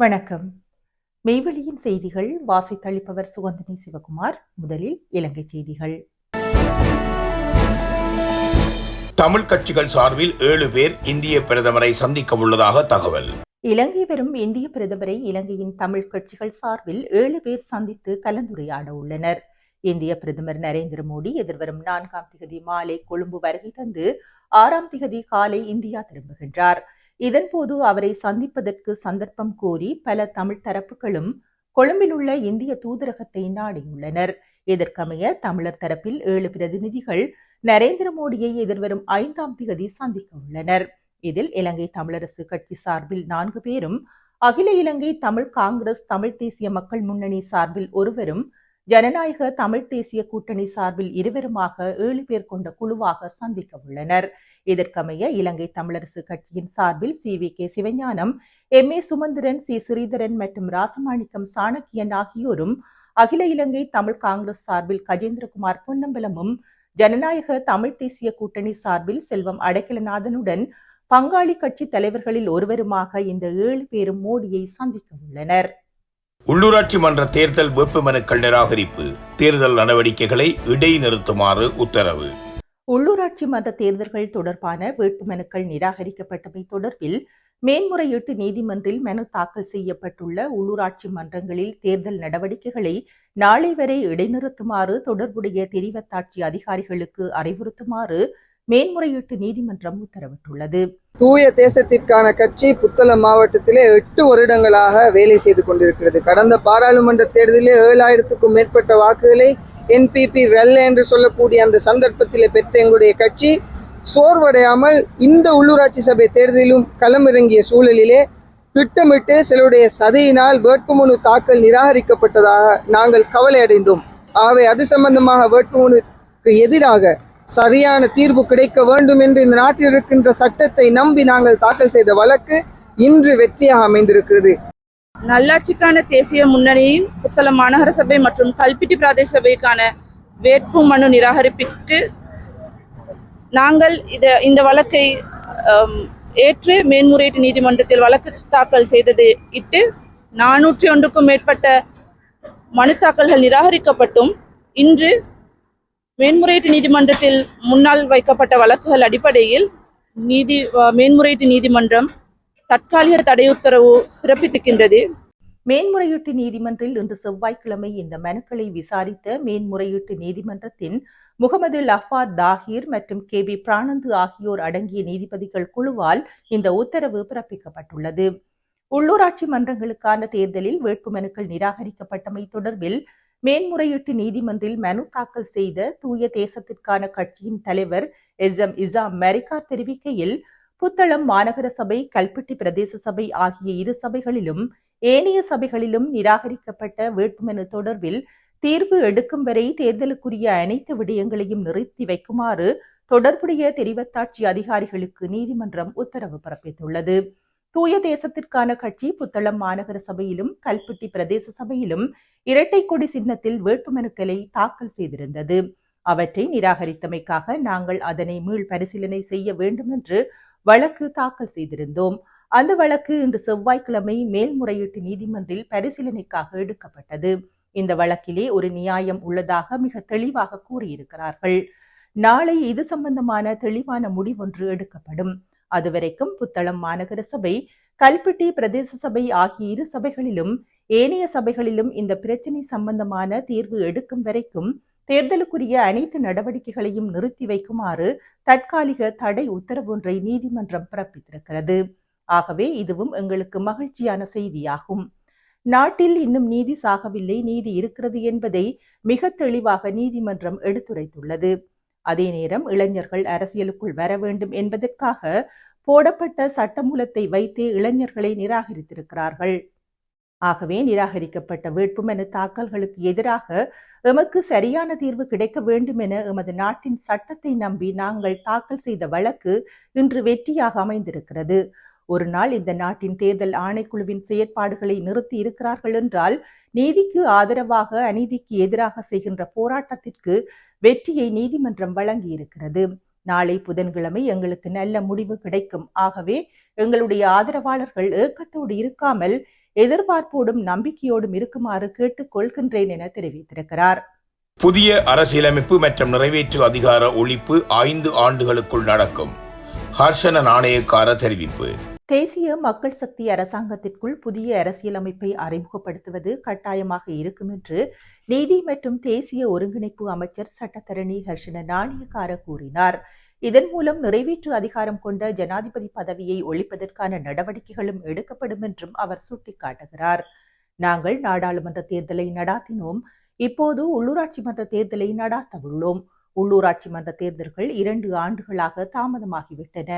வணக்கம். மெய்வெளியின் செய்திகள் வாசித்தளிப்பவர் சுகந்தினி சிவகுமார். முதலில் இலங்கை செய்திகள். தமிழ் கட்சிகள் சார்பில் ஏழு பேர் இந்திய பிரதமரை சந்திக்க உள்ளதாக தகவல். இலங்கை வரும் இந்திய பிரதமரை இலங்கையின் தமிழ் கட்சிகள் சார்பில் ஏழு பேர் சந்தித்து கலந்துரையாட உள்ளனர். இந்திய பிரதமர் நரேந்திர மோடி எதிர்வரும் நான்காம் திகதி மாலை கொழும்பு வருகை தந்து ஆறாம் திகதி காலை இந்தியா திரும்புகின்றார். இதன்போது அவரை சந்திப்பதற்கு சந்தர்ப்பம் கோரி பல தமிழ் தரப்புகளும் கொழும்பில் உள்ள இந்திய தூதரகத்தை நாடியுள்ளனர். இதற்கமைய தமிழர் தரப்பில் ஏழு பிரதிநிதிகள் நரேந்திர மோடியை எதிர்வரும் ஐந்தாம் தேதி சந்திக்க உள்ளனர். இதில் இலங்கை தமிழரசு கட்சி சார்பில் நான்கு பேரும் அகில இலங்கை தமிழ் காங்கிரஸ் தமிழ் தேசிய மக்கள் முன்னணி சார்பில் ஒருவரும் ஜனநாயக தமிழ் தேசிய கூட்டணி சார்பில் இருவருமாக ஏழு பேர் கொண்ட குழுவாக சந்திக்க உள்ளனர். இதற்கமைய இலங்கை தமிழரசு கட்சியின் சார்பில் C. V. K. Sivagnanam M. A. Sumanthiran C. Sritharan மற்றும் ராசமாணிக்கம் சாணக்கியன் ஆகியோரும் அகில இலங்கை தமிழ் காங்கிரஸ் சார்பில் கஜேந்திரகுமார் பொன்னம்பலமும் ஜனநாயக தமிழ் தேசிய கூட்டணி சார்பில் செல்வம் அடைக்கலநாதனுடன் பங்காளி கட்சி தலைவர்களில் ஒருவருமாக இந்த ஏழு பேரும் மோடியை சந்திக்க உள்ளனர். உள்ளூராட்சி மன்ற தேர்தல் வேட்புமனுக்கள் நிராகரிப்பு. தேர்தல் நடவடிக்கைகளை இடைநிறுத்துமாறு உத்தரவு. உள்ளாட்சி மன்ற தேர்தல்கள் தொடர்பான வேட்புமனுக்கள் நிராகரிக்கப்பட்டமை தொடர்பில் மேன்முறையீட்டு நீதிமன்றில் மனு தாக்கல் செய்யப்பட்டுள்ள உள்ளூராட்சி மன்றங்களில் தேர்தல் நடவடிக்கைகளை நாளை வரை இடைநிறுத்துமாறு தொடர்புடைய தெரிவத்தாட்சி அதிகாரிகளுக்கு அறிவுறுத்துமாறு மேன்முறையீட்டு நீதிமன்றம் உத்தரவிட்டுள்ளது. தூய தேசத்திற்கான கட்சி புத்தளம் மாவட்டத்திலே எட்டு வருடங்களாக வேலை செய்து கொண்டிருக்கிறது. கடந்த பாராளுமன்ற தேர்தலில் ஏழாயிரத்துக்கும் மேற்பட்ட வாக்குகளை என்பிபி ரெல் என்று சொல்லக்கூடிய அந்த சந்தர்ப்பத்தில் பெற்ற எங்களுடைய கட்சி சோர்வடையாமல் இந்த உள்ளூராட்சி சபை தேர்தலிலும் களமிறங்கிய சூழலிலே திட்டமிட்டு சிலருடைய சதையினால் வேட்புமனு தாக்கல் நிராகரிக்கப்பட்டதாக நாங்கள் கவலை அடைந்தோம். ஆகவே அது சம்பந்தமாக வேட்புமனுக்கு எதிராக சரியான தீர்வு கிடைக்க வேண்டும் என்று இந்த நாட்டில் இருக்கின்ற சட்டத்தை நம்பி நாங்கள் தாக்கல் செய்த வழக்கு இன்று வெற்றியாக அமைந்திருக்கிறது. நல்லாட்சிக்கான தேசிய முன்னணியின் புத்தளம் மாநகர சபை மற்றும் கல்பிட்டி பிரதேச சபைக்கான வேட்பு மனு நிராகரிப்பிற்கு நாங்கள் இத இந்த வழக்கை ஏற்று மேன்முறையீட்டு நீதிமன்றத்தில் வழக்கு தாக்கல் செய்தது இட்டு நானூற்றி ஒன்றுக்கும் மேற்பட்ட மனு தாக்கல்கள் நிராகரிக்கப்பட்டும் இன்று மேன்முறையீட்டு நீதிமன்றத்தில் முன்னால் வைக்கப்பட்ட வழக்குகள் அடிப்படையில் நீதி மேன்முறையீட்டு நீதிமன்றம் தற்காலிக தடை உத்தரவு பிறப்பித்திருக்கின்றது மேன்முறையீட்டு நீதிமன்றில் இன்று செவ்வாய்க்கிழமை இந்த மனுக்களை விசாரித்த மேன்முறையீட்டு நீதிமன்றத்தின் முகமது லஃபாத் தாஹிர் மற்றும் கே பி பிரானந்து ஆகியோர் அடங்கிய நீதிபதிகள் குழுவால் இந்த உத்தரவு பிறப்பிக்கப்பட்டுள்ளது. உள்ளூராட்சி மன்றங்களுக்கான தேர்தலில் வேட்புமனுக்கள் நிராகரிக்கப்பட்டமை தொடர்பில் மேன்முறையீட்டு நீதிமன்றில் மனு தாக்கல் செய்த தூய தேசத்திற்கான கட்சியின் தலைவர் எஸ் எம் இசாம் மெரிகார் தெரிவிக்கையில் புத்தளம் மாநகர சபை கல்பட்டி பிரதேச சபை ஆகிய இரு சபைகளிலும் ஏனைய சபைகளிலும் நிராகரிக்கப்பட்ட வேட்புமனு தொடர்பில் தீர்வு எடுக்கும் வரை தேர்தலுக்குரிய அனைத்து விடயங்களையும் நிறுத்தி வைக்குமாறு தொடர்புடைய தெரிவத்தாட்சி அதிகாரிகளுக்கு நீதிமன்றம் உத்தரவு பிறப்பித்துள்ளது. தூய தேசத்திற்கான கட்சி புத்தளம் மாநகர சபையிலும் கல்பட்டி பிரதேச சபையிலும் இரட்டை கொடி சின்னத்தில் வேட்புமனுக்களை தாக்கல் செய்திருந்தது. அவற்றை நிராகரித்தமைக்காக நாங்கள் அதனை மீள் பரிசீலனை செய்ய வேண்டும் என்று வழக்கு தாக்கல் செய்திருந்தோம். அந்த வழக்கு இன்று செவ்வாய்க்கிழமை மேல்முறையீட்டு நீதிமன்றில் பரிசீலனைக்காக எடுக்கப்பட்டது. இந்த வழக்கிலே ஒரு நியாயம் உள்ளதாக மிக தெளிவாக கூறியிருக்கிறார்கள். நாளை இது சம்பந்தமான தெளிவான முடிவொன்று எடுக்கப்படும். அதுவரைக்கும் புத்தளம் மாநகர சபை கல்பட்டி பிரதேச சபை ஆகிய இரு சபைகளிலும் ஏனைய சபைகளிலும் இந்த பிரச்சினை சம்பந்தமான தீர்வு எடுக்கும் வரைக்கும் தேர்தலுக்குரிய அனைத்து நடவடிக்கைகளையும் நிறுத்தி வைக்குமாறு தற்காலிக தடை உத்தரவொன்றை நீதிமன்றம் பிறப்பித்திருக்கிறது. ஆகவே இதுவும் எங்களுக்கு மகிழ்ச்சியான செய்தியாகும். நாட்டில் இன்னும் நீதி சாகவில்லை நீதி இருக்கிறது என்பதை மிக தெளிவாக நீதிமன்றம் எடுத்துரைத்துள்ளது. அதே நேரம் இளைஞர்கள் அரசியலுக்குள் வர வேண்டும் என்பதற்காக போடப்பட்ட சட்டமூலத்தை வைத்தே இளைஞர்களை நிராகரித்திருக்கிறார்கள். ஆகவே நிராகரிக்கப்பட்ட வேட்புமனு தாக்கல்களுக்கு எதிராக எமக்கு சரியான தீர்வு கிடைக்க வேண்டும் என எமது நாட்டின் சட்டத்தை நம்பி நாங்கள் தாக்கல் செய்த வழக்கு இன்று வெற்றியாக அமைந்திருக்கிறது. ஒரு நாள் இந்த நாட்டின் தேர்தல் ஆணைக்குழுவின் செயற்பாடுகளை நிறுத்தி இருக்கிறார்கள் என்றால் நீதிக்கு ஆதரவாக அநீதிக்கு எதிராக செய்கின்ற போராட்டத்திற்கு வெற்றியை நீதிமன்றம் வழங்கியிருக்கிறது. நாளை புதன்கிழமை எங்களுக்கு நல்ல முடிவு கிடைக்கும். ஆகவே எங்களுடைய ஆதரவாளர்கள் ஏக்கத்தோடு இருக்காமல் எதிர்பார்ப்போடும் நம்பிக்கையோடும் இருக்குமாறு கேட்டுக் கொள்கின்றேன் என தெரிவித்திருக்கிறார். புதிய அரசியலமைப்பு மற்றும் நிறைவேற்று அதிகார ஒழிப்பு ஐந்து ஆண்டுகளுக்குள் நடக்கும். ஹர்ஷன நாணயக்கார தெரிவிப்பு. தேசிய மக்கள் சக்தி அரசாங்கத்திற்குள் புதிய அரசியலமைப்பை அறிமுகப்படுத்துவது கட்டாயமாக இருக்கும் என்று நீதி மற்றும் தேசிய ஒருங்கிணைப்பு அமைச்சர் சட்டத்தரணி ஹர்ஷன நாணயக்கார கூறினார். இதன் மூலம் நிறைவேற்று அதிகாரம் கொண்ட ஜனாதிபதி பதவியை ஒழிப்பதற்கான நடவடிக்கைகளும் எடுக்கப்படும் என்றும் அவர் சுட்டிக்காட்டுகிறார். நாங்கள் நாடாளுமன்ற தேர்தலை நடாத்தினோம். இப்போது உள்ளூராட்சி மன்ற தேர்தலை நடாத்தவுள்ளோம். உள்ளூராட்சி மன்ற தேர்தல்கள் இரண்டு ஆண்டுகளாக தாமதமாகிவிட்டன.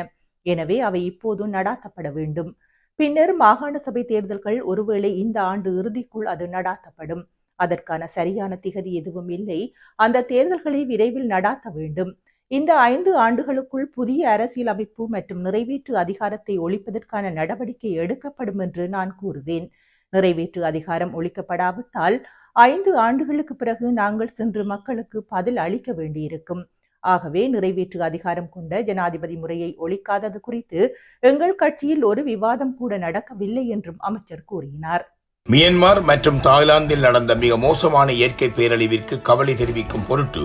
எனவே அவை இப்போது நடாத்தப்பட வேண்டும். பின்னர் மாகாண சபை தேர்தல்கள் ஒருவேளை இந்த ஆண்டு இறுதிக்குள் அது நடாத்தப்படும். அதற்கான சரியான திகதி எதுவும் இல்லை. அந்த தேர்தல்களை விரைவில் நடாத்த வேண்டும். இந்த ஐந்து ஆண்டுகளுக்குள் புதிய அரசியலமைப்பு மற்றும் நிறைவேற்று அதிகாரத்தை ஒழிப்பதற்கான நடவடிக்கை எடுக்கப்படும் என்று நான் கூறுவேன். நிறைவேற்று அதிகாரம் ஒழிக்கப்படாவிட்டால் ஐந்து ஆண்டுகளுக்கு பிறகு நாங்கள் சென்று மக்களுக்கு பதில் அளிக்க வேண்டியிருக்கும். ஆகவே நிறைவேற்று அதிகாரம் கொண்ட ஜனாதிபதி முறையை ஒழிக்காதது குறித்து எங்கள் கட்சியில் ஒரு விவாதம் கூட நடக்கவில்லை என்றும் அமைச்சர் கூறினார். மியன்மார் மற்றும் தாய்லாந்தில் நடந்த மிக மோசமான இயற்கை பேரழிவிற்கு கவலை தெரிவிக்கும் பொருட்டு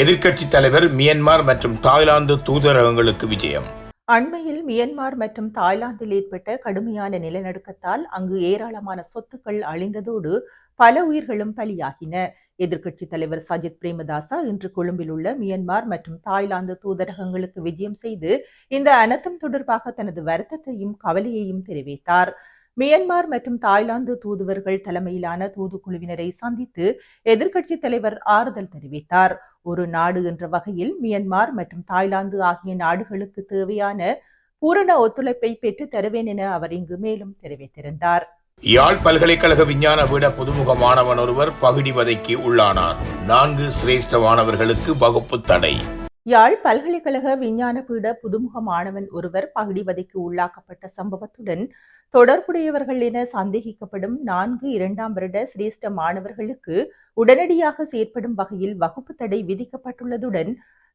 எதிர்க்கட்சித் தலைவர் மியன்மார் மற்றும் தாய்லாந்து தூதரகங்களுக்கு விஜயம். அண்மையில் மியன்மார் மற்றும் தாய்லாந்தில் ஏற்பட்ட கடுமையான நிலநடுக்கத்தால் அங்கு ஏராளமான சொத்துக்கள் அழிந்ததோடு பல உயிர்களும் பலியாகின. எதிர்க்கட்சித் தலைவர் சஜித் பிரேமதாசா இன்று கொழும்பில் உள்ள மியன்மார் மற்றும் தாய்லாந்து தூதரகங்களுக்கு விஜயம் செய்து இந்த அனர்த்தம் தொடர்பாக தனது வருத்தத்தையும் கவலையையும் தெரிவித்தார். மியன்மார் மற்றும் தாய்லாந்து தூதுவர்கள் தலைமையிலான தூதுக்குழுவினரை சந்தித்து எதிர்க்கட்சித் தலைவர் ஆறுதல் தெரிவித்தார். ஒரு நாடு என்ற வகையில் மியன்மார் மற்றும் தாய்லாந்து ஆகிய நாடுகளுக்கு தேவையான பூரண ஒத்துழைப்பை பெற்றுத் தருவேன் என அவர் இங்கு மேலும் தெரிவித்திருந்தார். யாழ் பல்கலைக்கழக விஞ்ஞான பீட புதுமுக மாணவன் ஒருவர் பகுடிவதைக்கு உள்ளானார். நான்கு சிரேஷ்ட மாணவர்களுக்கு வகுப்பு தடை. யாழ் பல்கலைக்கழக விஞ்ஞான பீட புதுமுக மாணவன் ஒருவர் பகுடிவதைக்கு உள்ளாக்கப்பட்ட சம்பவத்துடன் தொடர்புடையவர்கள் என சந்தேகிக்கப்படும் நான்கு இரண்டாம் வருட சிரேஷ்ட மாணவர்களுக்கு உடனடியாக செயற்படும் வகையில் வகுப்பு தடை விதிக்கப்பட்டுள்ளதுடன்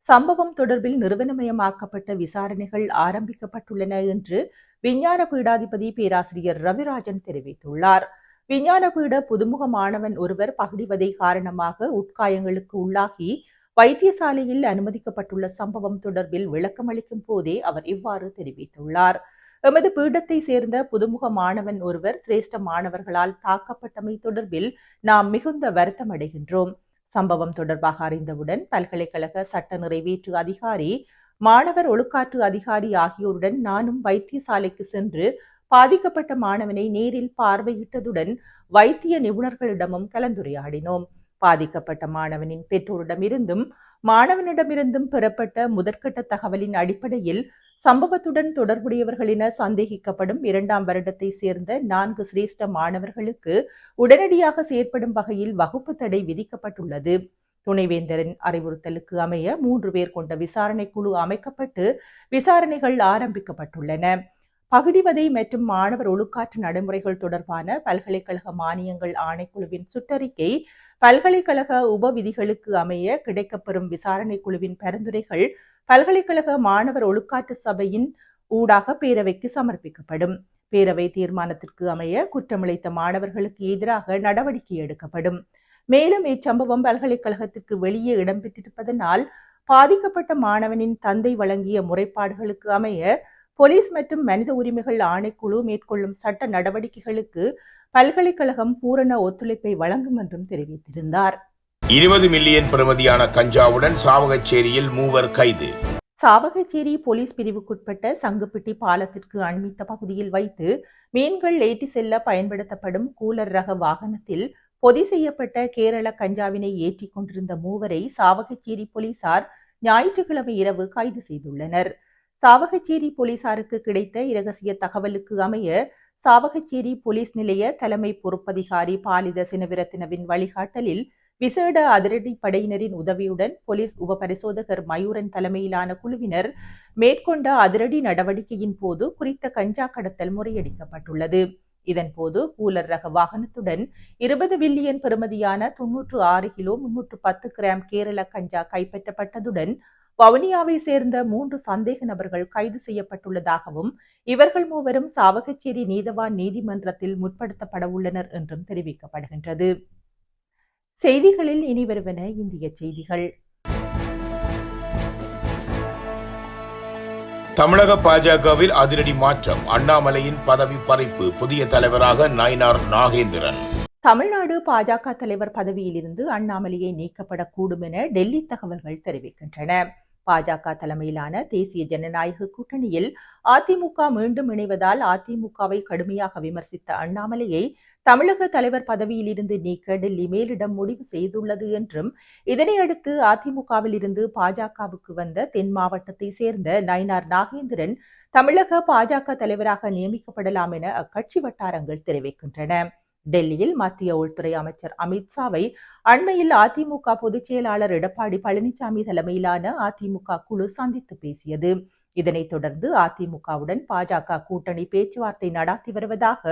சம்பவம் தொடர்பில் நிறுவனமயமாக்கப்பட்ட விசாரணைகள் ஆரம்பிக்கப்பட்டுள்ளன என்று விஞ்ஞான பீடாதிபதி பேராசிரியர் ரவிராஜன் தெரிவித்துள்ளார். விஞ்ஞான பீட புதுமுக மாணவன் ஒருவர் பகிடிவதை காரணமாக உட்காயங்களுக்கு உள்ளாகி வைத்தியசாலையில் அனுமதிக்கப்பட்டுள்ள சம்பவம் தொடர்பில் விளக்கமளிக்கும் போதே அவர் இவ்வாறு தெரிவித்துள்ளார். எமது பீடத்தை சேர்ந்த புதுமுக மாணவன் ஒருவர் சிரேஷ்ட மாணவர்களால் தாக்கப்பட்டமை தொடர்பில் நாம் மிகுந்த வருத்தம் அடைகின்றோம் சம்பவம் தொடர்பாக அறிந்தவுடன் பல்கலைக்கழக சட்ட நிறைவேற்று அதிகாரி மாணவர் ஒழுக்காற்று அதிகாரி ஆகியோருடன் நானும் வைத்தியசாலைக்கு சென்று பாதிக்கப்பட்ட மாணவனை நேரில் பார்வையிட்டதுடன் வைத்திய நிபுணர்களிடமும் கலந்துரையாடினோம். பாதிக்கப்பட்ட மாணவனின் பெற்றோரிடமிருந்தும் மாணவனிடமிருந்தும் பெறப்பட்ட முதற்கட்ட தகவலின் அடிப்படையில் சம்பவத்துடன் தொடர்புடையவர்கள் சந்தேகிக்கப்படும் இரண்டாம் வருடத்தை சேர்ந்த நான்கு சிரேஷ்ட மாணவர்களுக்கு உடனடியாக செயற்படும் வகையில் வகுப்பு தடை விதிக்கப்பட்டுள்ளது. துணைவேந்தரின் அறிவுறுத்தலுக்கு அமைய மூன்று பேர் கொண்ட விசாரணை குழு அமைக்கப்பட்டு விசாரணைகள் ஆரம்பிக்கப்பட்டுள்ளன. பகுடிவதை மற்றும் மாணவர் ஒழுக்காற்று நடைமுறைகள் தொடர்பான பல்கலைக்கழக மானியங்கள் ஆணைக்குழுவின் சுற்றறிக்கை பல்கலைக்கழக உப விதிகளுக்கு அமைய கிடைக்கப்பெறும் விசாரணை குழுவின் பரிந்துரைகள் பல்கலைக்கழக மாணவர் ஒழுக்காற்று சபையின் ஊடாக பேரவைக்கு சமர்ப்பிக்கப்படும். பேரவை தீர்மானத்திற்கு அமைய குற்றமிழைத்த மாணவர்களுக்கு எதிராக நடவடிக்கை எடுக்கப்படும். மேலும் இச்சம்பவம் பல்கலைக்கழகத்திற்கு வெளியே இடம்பெற்றிருப்பதனால் பாதிக்கப்பட்ட மாணவனின் தந்தை வழங்கிய முறைப்பாடுகளுக்கு அமைய போலீஸ் மற்றும் மனித உரிமைகள் ஆணைக்குழு மேற்கொள்ளும் சட்ட நடவடிக்கைகளுக்கு பல்கலைக்கழகம் பூரண ஒத்துழைப்பை வழங்கும் என்றும் தெரிவித்திருந்தார். இருபது மில்லியன் பிரமதியான கஞ்சாவுடன் சாவகச்சேரியில் மூவர் கைது. சாவகச்சேரி போலீஸ் பிரிவுக்குட்பட்ட சங்குப்பிட்டி பாலத்திற்கு அண்மித்த பகுதியில் வைத்து மீன்கள் ஏற்றி செல்ல பயன்படுத்தப்படும் கூலர் ரக வாகனத்தில் பொதி செய்யப்பட்ட கேரள கஞ்சாவினை ஏற்றிக் கொண்டிருந்த மூவரை சாவகச்சேரி போலீசார் ஞாயிற்றுக்கிழமை இரவு கைது செய்துள்ளனர். சாவகச்சேரி போலீசாருக்கு கிடைத்த இரகசிய தகவலுக்கு அமைய சாவகச்சேரி போலீஸ் நிலைய தலைமை பொறுப்பதிகாரி பாலித சினவிரத்தினவின் வழிகாட்டலில் விசேட அதிரடி படையினரின் உதவியுடன் போலீஸ் உப பரிசோதகர் மயூரன் தலைமையிலான குழுவினர் மேற்கொண்ட அதிரடி நடவடிக்கையின் போது குறித்த கஞ்சா கடத்தல் முறியடிக்கப்பட்டுள்ளது. இதன்போது கூலர் ரக வாகனத்துடன் இருபது பில்லியன் பெறுமதியான தொன்னூற்று ஆறு கிலோ முன்னூற்று பத்து கிராம் கேரள கஞ்சா கைப்பற்றப்பட்டதுடன் வவுனியாவை சேர்ந்த மூன்று சந்தேக நபர்கள் கைது செய்யப்பட்டுள்ளதாகவும் இவர்கள் மூவரும் சாவகச்சேரி நீதவான் நீதிமன்றத்தில் முற்படுத்தப்பட உள்ளனர் என்றும் தெரிவிக்கப்படுகின்றது. செய்திகளில் இனி வருவன இந்திய செய்திகள். தமிழக பாஜகவில் அதிரடி மாற்றம் அண்ணாமலையின் பதவி பறிப்பு புதிய தலைவராக நயினார் நாகேந்திரன். தமிழ்நாடு பாஜக தலைவர் பதவியிலிருந்து அண்ணாமலையை நீக்கப்படக்கூடும் என டெல்லி தகவல்கள் தெரிவிக்கின்றன. பாஜக தலைமையிலான தேசிய ஜனநாயக கூட்டணியில் அதிமுக மீண்டும் இணைவதால் அதிமுகவை கடுமையாக விமர்சித்த அண்ணாமலையை தமிழக தலைவர் பதவியிலிருந்து நீக்க டெல்லி மேலிடம் முடிவு செய்துள்ளது என்றும் இதனையடுத்து அதிமுகவில் இருந்து பாஜகவுக்கு வந்த தென் மாவட்டத்தை சேர்ந்த நயினார் நாகேந்திரன் தமிழக பாஜக தலைவராக நியமிக்கப்படலாம் என அக்கட்சி வட்டாரங்கள் தெரிவிக்கின்றன. டெல்லியில் மத்திய உள்துறை அமைச்சர் அமித்ஷாவை அண்மையில் அதிமுக பொதுச் செயலாளர் எடப்பாடி பழனிசாமி தலைமையிலான அதிமுக குழு சந்தித்து பேசியது. இதனைத் தொடர்ந்து அதிமுகவுடன் பாஜக கூட்டணி பேச்சுவார்த்தை நடாத்தி வருவதாக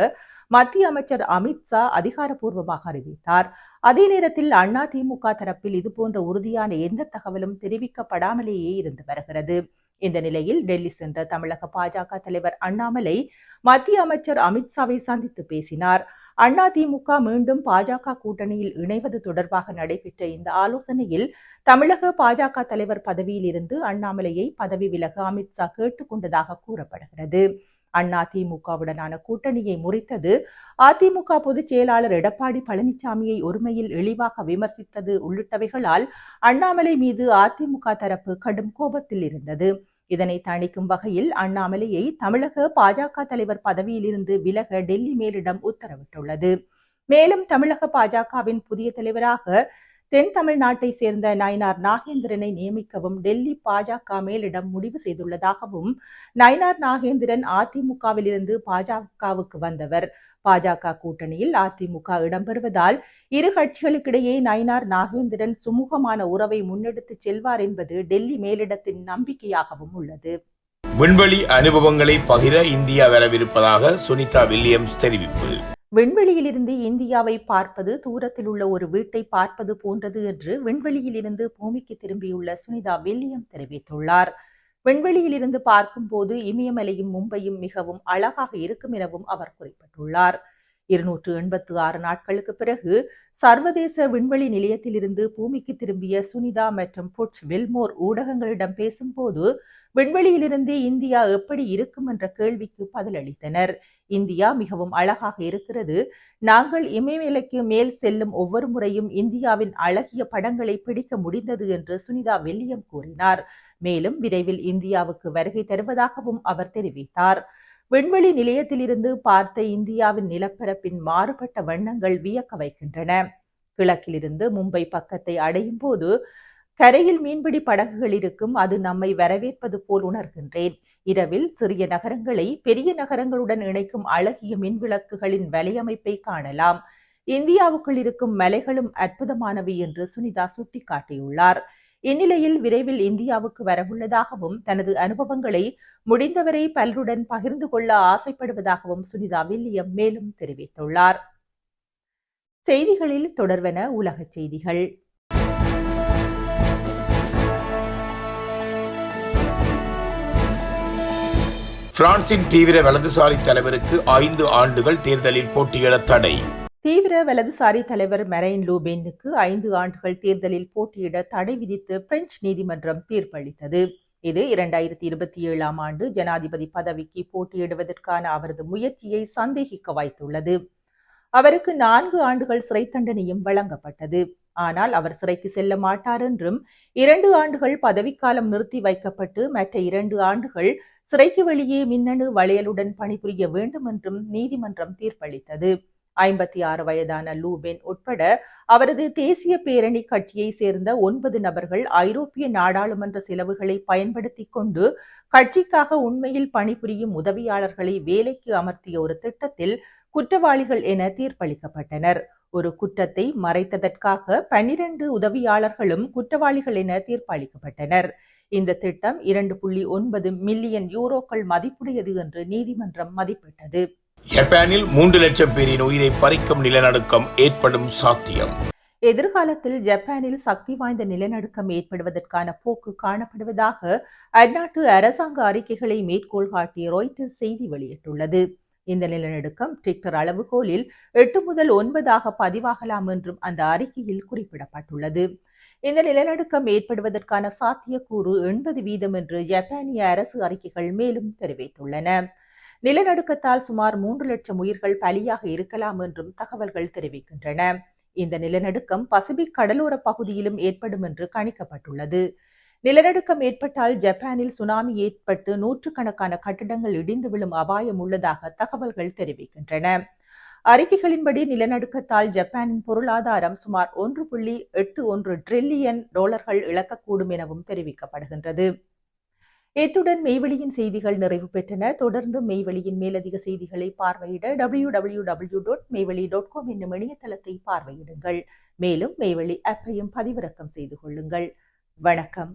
மத்திய அமைச்சர் அமித்ஷா அதிகாரப்பூர்வமாக அறிவித்தார். அதே நேரத்தில் அண்ணா திமுக தரப்பில் இதுபோன்ற உறுதியான எந்த தகவலும் தெரிவிக்கப்படாமலேயே இருந்து வருகிறது. இந்த நிலையில் டெல்லி சென்ற தமிழக பாஜக தலைவர் அண்ணாமலை மத்திய அமைச்சர் அமித்ஷாவை சந்தித்து பேசினார். அதிமுக மீண்டும் பாஜக கூட்டணியில் இணைவது தொடர்பாக நடைபெற்ற இந்த ஆலோசனையில் தமிழக பாஜக தலைவர் பதவியில் இருந்து அண்ணாமலையை பதவி விலக அமித்ஷா கேட்டுக்கொண்டதாக கூறப்படுகிறது. அதிமுகவுடனான கூட்டணியை முறித்தது அதிமுக பொதுச் செயலாளர் எடப்பாடி பழனிசாமியை ஒருமையில் இழிவாக விமர்சித்தது உள்ளிட்டவைகளால் அண்ணாமலை மீது அதிமுக தரப்பு கடும் கோபத்தில் இருந்தது. இதனை தணிக்கும் வகையில் அண்ணாமலையை தமிழக பாஜக தலைவர் பதவியிலிருந்து விலக டெல்லி மேலிடம் உத்தரவிட்டுள்ளது. மேலும் தமிழக பாஜகவின் புதிய தலைவராக தென் தமிழ்நாட்டை சேர்ந்த நயினார் நாகேந்திரனை நியமிக்கவும் டெல்லி பாஜக மேலிடம் முடிவு செய்துள்ளதாகவும் நயினார் நாகேந்திரன் அதிமுகவிலிருந்து பாஜகவுக்கு வந்தவர். பாஜக கூட்டணியில் அதிமுக இடம்பெறுவதால் இரு கட்சிகளுக்கிடையே நயினார் நாகேந்திரன் சுமூகமான உறவை முன்னெடுத்துச் செல்வார் என்பது டெல்லி மேலிடத்தின் நம்பிக்கையாகவும் உள்ளது. விண்வெளி அனுபவங்களை பகிர இந்தியா வரவிருப்பதாக சுனிதா வில்லியம்ஸ் தெரிவிப்பு. விண்வெளியிலிருந்து இந்தியாவை பார்ப்பது தூரத்தில் உள்ள ஒரு வீட்டை பார்ப்பது போன்றது என்று விண்வெளியிலிருந்து பூமிக்கு திரும்பியுள்ள சுனிதா வில்லியம் தெரிவித்துள்ளார். விண்வெளியிலிருந்து பார்க்கும்போது இமயமலையும் மும்பையும் மிகவும் அழகாக இருக்கும் எனவும் அவர் குறிப்பிட்டுள்ளார். இருநூற்று எண்பத்து ஆறு நாட்களுக்கு பிறகு சர்வதேச விண்வெளி நிலையத்திலிருந்து பூமிக்கு திரும்பிய சுனிதா மற்றும் புட்ச் வெல்மோர் ஊடகங்களிடம் பேசும்போது விண்வெளியிலிருந்து இந்தியா எப்படி இருக்கும் என்ற கேள்விக்கு பதிலளித்தனர். இந்தியா மிகவும் அழகாக இருக்கிறது. நாங்கள் இமயமலைக்கு மேல் செல்லும் ஒவ்வொரு முறையும் இந்தியாவின் அழகிய படங்களை பிடிக்க முடிந்தது என்று சுனிதா வில்லியம் கூறினார். மேலும் விரைவில் இந்தியாவுக்கு வருகை தருவதாகவும் அவர் தெரிவித்தார். விண்வெளி நிலையத்திலிருந்து பார்த்த இந்தியாவின் நிலப்பரப்பின் மாறுபட்ட வண்ணங்கள் வியக்க வைக்கின்றன. கிழக்கிலிருந்து மும்பை பக்கத்தை அடையும் போது கரையில் மீன்பிடி படகுகள் இருக்கும். அது நம்மை வரவேற்பது போல் உணர்கின்றேன். இரவில் சிறிய நகரங்களை பெரிய நகரங்களுடன் இணைக்கும் அழகிய மின்விளக்குகளின் வலையமைப்பை காணலாம். இந்தியாவுக்குள் இருக்கும் மலைகளும் அற்புதமானவை என்று சுனிதா சுட்டிக்காட்டியுள்ளார். இந்நிலையில் விரைவில் இந்தியாவுக்கு வரவுள்ளதாகவும் தனது அனுபவங்களை முடிந்தவரை பலருடன் பகிர்ந்து கொள்ள ஆசைப்படுவதாகவும் சுனிதா வில்லியம் மேலும் தெரிவித்துள்ளார். செய்திகளில் தொடர்வன உலகச் செய்திகள். பிரான்சின் தீவிர வலதுசாரி தலைவருக்கு ஐந்து ஆண்டுகள் தேர்தலில் போட்டியிட தடை. தீவிர வலதுசாரி தலைவர் மெரைன் லூபெனுக்கு ஐந்து ஆண்டுகள் தேர்தலில் போட்டியிட தடை விதித்து பிரெஞ்சு நீதிமன்றம் தீர்ப்பளித்தது. இது இரண்டாயிரத்தி இருபத்தி ஏழாம் ஆண்டு ஜனாதிபதி பதவிக்கு போட்டியிடுவதற்கான அவரது முயற்சியை சந்தேகிக்க வைத்துள்ளது அவருக்கு நான்கு ஆண்டுகள் சிறை தண்டனையும் வழங்கப்பட்டது. ஆனால் அவர் சிறைக்கு செல்ல மாட்டார் என்றும் இரண்டு ஆண்டுகள் பதவிக்காலம் நிறுத்தி வைக்கப்பட்டு மற்ற இரண்டு ஆண்டுகள் சிறைக்கு வெளியே மின்னணு வளையலுடன் பணிபுரிய வேண்டும் என்றும் நீதிமன்றம் தீர்ப்பளித்தது. ஐம்பத்தி ஆறு வயதான லூபென் உட்பட அவரது தேசிய பேரணி கட்சியை சேர்ந்த ஒன்பது நபர்கள் ஐரோப்பிய நாடாளுமன்ற செலவுகளை பயன்படுத்தி கொண்டு கட்சிக்காக உண்மையில் பணிபுரியும் உதவியாளர்களை வேலைக்கு அமர்த்திய ஒரு திட்டத்தில் குற்றவாளிகள் என தீர்ப்பளிக்கப்பட்டனர். ஒரு குற்றத்தை மறைத்ததற்காக பனிரெண்டு உதவியாளர்களும் குற்றவாளிகள் என தீர்ப்பளிக்கப்பட்டனர். இந்த திட்டம் இரண்டு புள்ளி ஒன்பது மில்லியன் யூரோக்கள் மதிப்புடையது என்று நீதிமன்றம் மதிப்பிட்டது. ஜப்பானில் மூன்று லட்சம் பேரின் உயிரை பறிக்கும் நிலநடுக்கம் ஏற்படும் சாத்தியம். எதிர்காலத்தில் ஜப்பானில் சக்தி வாய்ந்த நிலநடுக்கம் ஏற்படுவதற்கான போக்கு காணப்படுவதாக அந்நாட்டு அரசாங்க அறிக்கைகளை மேற்கோள் காட்டிய ராய்ட்டர்ஸ் செய்தி வெளியிட்டுள்ளது. இந்த நிலநடுக்கம் டிக்டர் அளவுகோலில் எட்டு முதல் ஒன்பதாக பதிவாகலாம் என்றும் அந்த அறிக்கையில் குறிப்பிடப்பட்டுள்ளது. இந்த நிலநடுக்கம் ஏற்படுவதற்கான சாத்தியக்கூறு எண்பது வீதம் என்று ஜப்பானிய அரசு அறிக்கைகள் மேலும் தெரிவித்துள்ளன. நிலநடுக்கத்தால் சுமார் மூன்று லட்சம் உயிர்கள் பலியாக இருக்கலாம் என்றும் தகவல்கள் தெரிவிக்கின்றன. இந்த நிலநடுக்கம் பசிபிக் கடலோர பகுதியிலும் ஏற்படும் என்று கணிக்கப்பட்டுள்ளது. நிலநடுக்கம் ஏற்பட்டால் ஜப்பானில் சுனாமி ஏற்பட்டு நூற்றுக்கணக்கான கட்டிடங்கள் இடிந்து விழும் அபாயம் உள்ளதாக தகவல்கள் தெரிவிக்கின்றன. அறிக்கைகளின்படி நிலநடுக்கத்தால் ஜப்பானின் பொருளாதாரம் சுமார் ஒன்று புள்ளி எட்டு ஒன்று டிரில்லியன் டாலர்கள் இழக்கக்கூடும் எனவும் தெரிவிக்கப்படுகின்றது. இத்துடன் மெய்வெளியின் செய்திகள் நிறைவு பெற்றன. தொடர்ந்து மெய்வெளியின் மேலதிக செய்திகளை பார்வையிட W W W dot Meiveli dot com என்னும் இணையதளத்தை பார்வையிடுங்கள். மேலும் மெய்வெளி ஆப்பையும் பதிவிறக்கம் செய்து கொள்ளுங்கள். வணக்கம்.